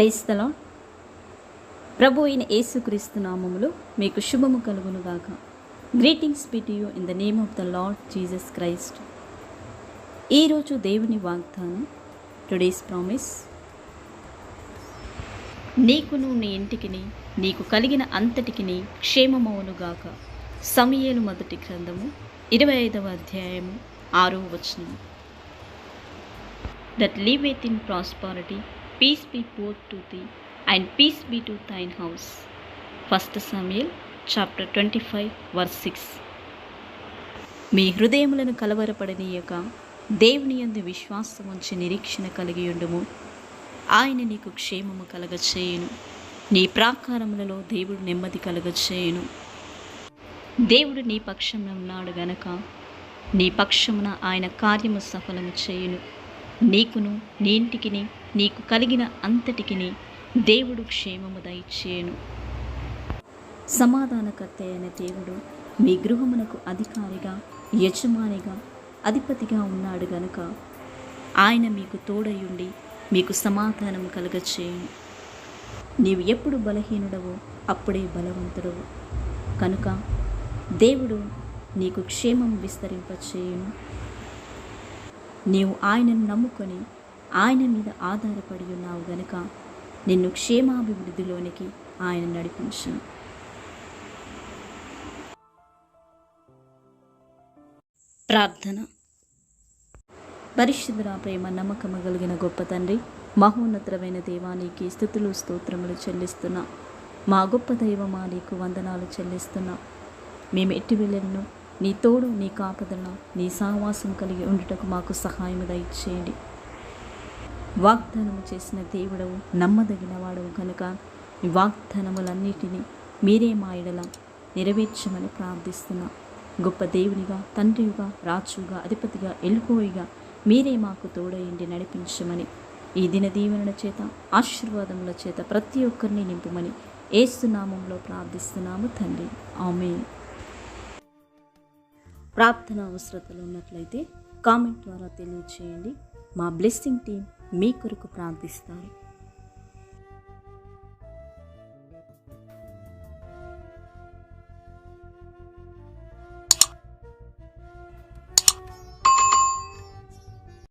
క్రైస్తల. ప్రభు అయిన యేసుక్రీస్తు నామములు మీకు శుభము కలుగును గాక greetings with you in the name of the Lord Jesus Christ ఈరోజు దేవుని వాగ్దానం టుడేస్ ప్రామిస్ నీకును నీ ఇంటికిని నీకు కలిగిన అంతటికిని క్షేమమవునుగాక. సమయలు మొదటి గ్రంథము ఇరవై ఐదవ అధ్యాయము ఆరో వచనం that in prosperity peace be be both to thee, and peace be to thine house. 1 Samuel chapter 25 verse 6 మీ హృదయములను కలవరపడనీయక దేవుని యందు విశ్వాసం ఉంచి నిరీక్షణ కలిగి ఉండుము. ఆయన నీకు క్షేమము కలగచేయును. నీ ప్రాకారములలో దేవుడు నెమ్మది కలగచేయును. దేవుడు నీ పక్షమున ఉన్నాడు గనక నీ పక్షమున ఆయన కార్యము సఫలము చేయును. నీకును నీ ఇంటికిని నీకు కలిగిన అంతటికిని దేవుడు క్షేమము దయచేయను. సమాధానకర్త అయిన దేవుడు మీ గృహమునకు అధికారిగా యజమానిగా అధిపతిగా ఉన్నాడు గనుక ఆయన మీకు తోడయుండి మీకు సమాధానం కలగచేయను. నీవు ఎప్పుడు బలహీనుడవో అప్పుడే బలవంతుడవు. కనుక దేవుడు నీకు క్షేమం విస్తరింపచేయును. నీవు ఆయనను నమ్ముకొని ఆయన మీద ఆధారపడి ఉన్నావు గనుక నిన్ను క్షేమాభివృద్ధిలోనికి ఆయన నడిపించును ప్రార్థన. పరిశుద్ధుల ప్రేమ నమ్మకము కలిగిన గొప్ప తండ్రి మహోన్నతమైన దేవానికి స్థుతులు స్తోత్రములు చెల్లిస్తున్నా. మా గొప్ప దైవమా నీకు వందనాలు చెల్లిస్తున్నా. మేము ఎట్టి వెళ్ళను నీ తోడు నీ కాపదన నీ సహవాసం కలిగి ఉండుటకు మాకు సహాయం దయచేయండి. వాగ్దానము చేసిన దేవుడవు నమ్మదగిన వాడవు కనుక ఈ వాగ్దానములన్నిటినీ మీరే మా ఎడల నెరవేర్చమని ప్రార్థిస్తున్నా. గొప్ప దేవునిగా తండ్రిగా రాజుగా అధిపతిగా ఎలుకోయిగా మీరే మాకు తోడయండి నడిపించమని ఈ దిన దీవెనల చేత ఆశీర్వాదముల చేత ప్రతి ఒక్కరిని నింపుమని ఏసునామంలో ప్రార్థిస్తున్నాము తండ్రి. ఆమె ప్రార్థన అవసరతలు ఉన్నట్లయితే కామెంట్ ద్వారా తెలియచేయండి. మా బ్లెస్సింగ్ టీం మీ కొరకు ప్రార్థిస్తారు.